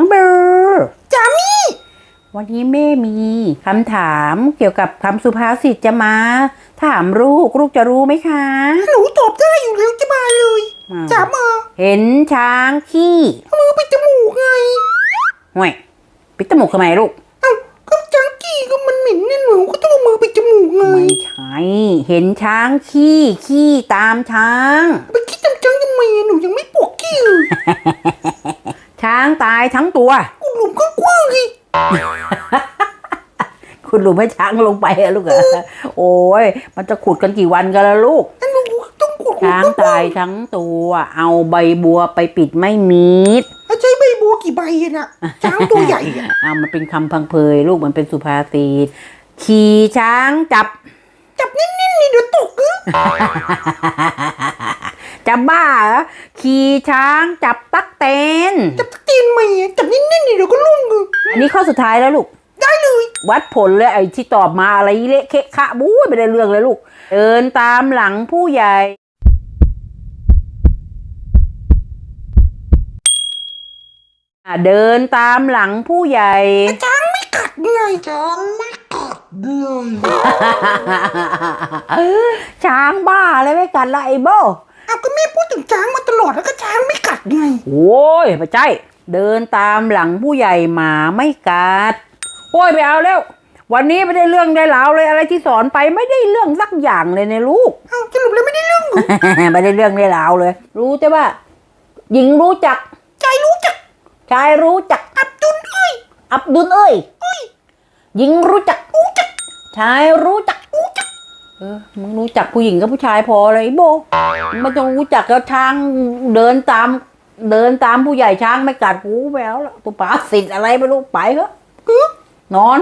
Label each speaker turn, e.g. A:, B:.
A: น้องเบอร์
B: จามี่
A: วันนี้แม่มีคำถามเกี่ยวกับคำสุภาษิตจะมา ถามลูกลูกจะรู้ไหมคะ
B: หนูตอบได้อยู่แล้วจะมาเลย
A: อ่า
B: จามา
A: เห็นช้างขี้
B: เอามือไปจมูกไง
A: ห่วยปิดจมูกทำไมลูก
B: เอ้าก็จางกี้ก็มันเหม็นเนี่ยหนูก็ต้องเอามือไปจมูกไง
A: ไม่ใช่เห็นช้างขี้ขี้ตามช้าง
B: ไปคิดจำจังทำไมอะหนูยังไม่ปวกกี้เลย
A: ช้าง ตายทั้งตัว
B: กูหลุมก็กว้างๆสิ
A: คุณรู้ไหมช้างลงไปอะลูกอะโอ้ยมันจะขุดกันกี่วันกันละลูก
B: อันหนูต้องขุดหลุม
A: ช้าง
B: กว้า
A: ตางยทั้งตัว เอาใบบัวไปปิดไม่มิด
B: ๆแล้วใช้ใบบัวกี่ใบอะน่ะช้างตัวใหญ่อะ
A: เอามันเป็นคำพังเพยลูกมันเป็นสุภาษิตขี่ช้างจับ
B: จับนิ่มๆนี่เดี๋ยวตกเออ
A: จะ บ้าเหรอขี่ช้างจับตักเตน
B: จับตะตีนไหมอะจับนิ่มๆนี่เดี๋ยวก็ล่วงเออ
A: อันนี้ข้อสุดท้ายแล้วลูก
B: ได้เลย
A: วัดผลเลยไอ้ที่ตอบมาอะไรเละเคะขะบู๊ยไม่ได้เรื่องเลยลูก เดินตามหลังผู้ใหญ่ อะเดินตามหลังผู้ใหญ่
B: ช้างไม่กัดไงช้างไม่กัดเลย
A: ช้างบ้าเลยไม่กัดละไอ้โบ
B: เอาก็แม่พูดถึงช้างมาตลอดแล้วก็ช้างไม่กัดไง
A: โอ้ยไม่ใช่เดินตามหลังผู้ใหญ่หมาไม่กัด โอ้ยไปเอาแล้ว วันนี้ไม่ได้เรื่องได้ราวเลยอะไรที่สอนไปไม่ได้เรื่องสักอย่างเลยในลูก
B: เอาสรุปแล้วไม่ได้เรื่องเหรอ
A: ไม่ได้เรื่องได้ราวเลย รู้แต่ว่า หญิงรู้จัก
B: ใจรู้จัก
A: ชายรู้จัก
B: อับดุลเอ้ย
A: อับดุลเอ้ย
B: เอ้ย
A: หญิงรู้จัก
B: รู้จัก
A: ชายรู้จัก
B: รู้จัก
A: เออมึงรู้จักผู้หญิงกับผู้ชายพอเลยไอ้โบไม่ต้องรู้จักแล้วช้างเดินตาม เดินตามผู้ใหญ่ช้างไม่กัดกูไปแล้วล่ะตัวป๋าสิทธ์อะไรไม่รู้ไปเถอะ
B: เออน
A: อน